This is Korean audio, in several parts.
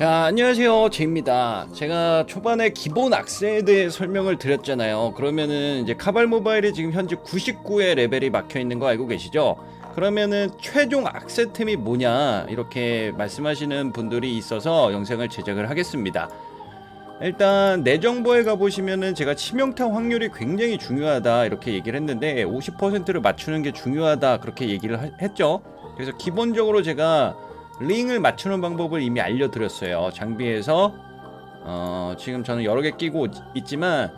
자 안녕하세요. 제입니다. 제가 초반에 기본 악세에 대해 설명을 드렸잖아요. 그러면은 이제 카발 모바일이 지금 현재 99의 레벨이 막혀 있는 거 알고 계시죠? 그러면은 최종 악세템이 뭐냐 이렇게 말씀하시는 분들이 있어서 영상을 제작을 하겠습니다. 일단 내 정보에 가보시면은 제가 치명타 확률이 굉장히 중요하다 이렇게 얘기를 했는데 50%를 맞추는 게 중요하다 그렇게 얘기를 하- 했죠? 그래서 기본적으로 제가 링을 맞추는 방법을 이미 알려드렸어요. 장비에서 어, 지금 저는 여러 개 끼고 있- 있지만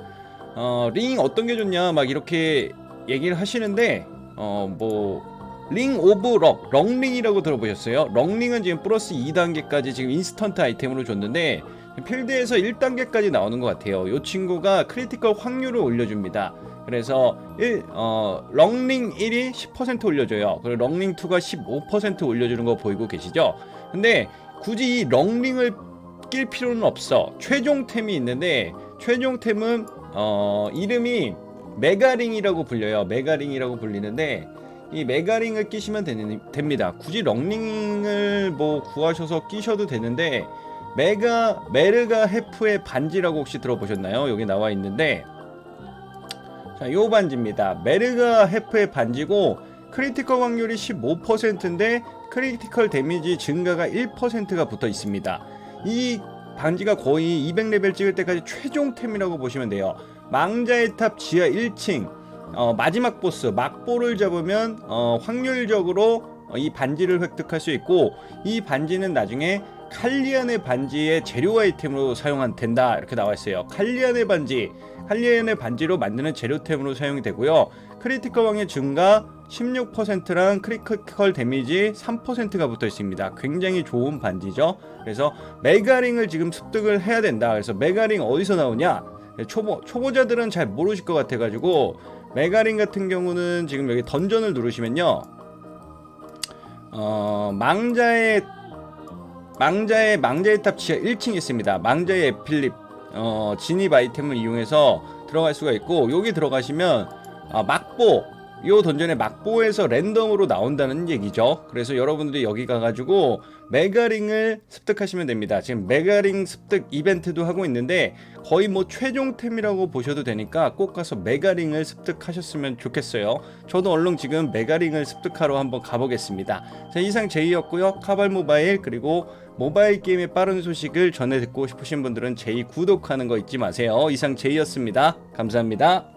어, 링 어떤 게 좋냐 막 이렇게 얘기를 하시는데 어, 뭐 링 오브 럭, 럭링이라고 들어보셨어요? 럭링은 지금 플러스 2단계까지 지금 인스턴트 아이템으로 줬는데 필드에서 1단계까지 나오는 것 같아요. 이 친구가 크리티컬 확률을 올려줍니다. 그래서 1, 어, 럭링 1이 10% 올려줘요. 그리고 럭링 2가 15% 올려주는 거 보이고 계시죠? 근데 굳이 이 럭링을 낄 필요는 없어. 최종템이 있는데 최종템은 어, 이름이 메가링이라고 불려요. 메가링이라고 불리는데 이 메가링을 끼시면 되는, 됩니다. 굳이 럭링을 뭐 구하셔서 끼셔도 되는데 메가 메르가 헤프의 반지라고 혹시 들어보셨나요? 여기 나와 있는데 자, 요 반지입니다. 메르가 헤프의 반지고 크리티컬 확률이 15%인데 크리티컬 데미지 증가가 1%가 붙어 있습니다. 이 반지가 거의 200레벨 찍을 때까지 최종템이라고 보시면 돼요. 망자의 탑 지하 1층 어, 마지막 보스 막보를 잡으면 어, 확률적으로 어, 이 반지를 획득할 수 있고 이 반지는 나중에 칼리안의 반지의 재료 아이템으로 사용한 된다 이렇게 나와 있어요. 칼리안의 반지, 칼리안의 반지로 만드는 재료템으로 사용이 되고요. 크리티컬 왕의 증가 16%랑 크리티컬 데미지 3%가 붙어 있습니다. 굉장히 좋은 반지죠. 그래서 메가링을 지금 습득을 해야 된다. 그래서 메가링 어디서 나오냐? 초보 초보자들은 잘 모르실 것 같아가지고 메가링 같은 경우는 지금 여기 던전을 누르시면요. 어, 망자의 망자의 망자의 탑 지하 1층에 있습니다. 망자의 에필립 어, 진입 아이템을 이용해서 들어갈 수가 있고 여기 들어가시면 아, 막보 요 던전의 막보에서 랜덤으로 나온다는 얘기죠. 그래서 여러분들이 여기 가가지고 메가링을 습득하시면 됩니다. 지금 메가링 습득 이벤트도 하고 있는데 거의 뭐 최종템이라고 보셔도 되니까 꼭 가서 메가링을 습득하셨으면 좋겠어요. 저도 얼른 지금 메가링을 습득하러 한번 가보겠습니다. 자, 이상 제이였고요. 카발 모바일 그리고 모바일 게임의 빠른 소식을 전해 듣고 싶으신 분들은 제이 구독하는 거 잊지 마세요. 이상 제이였습니다. 감사합니다.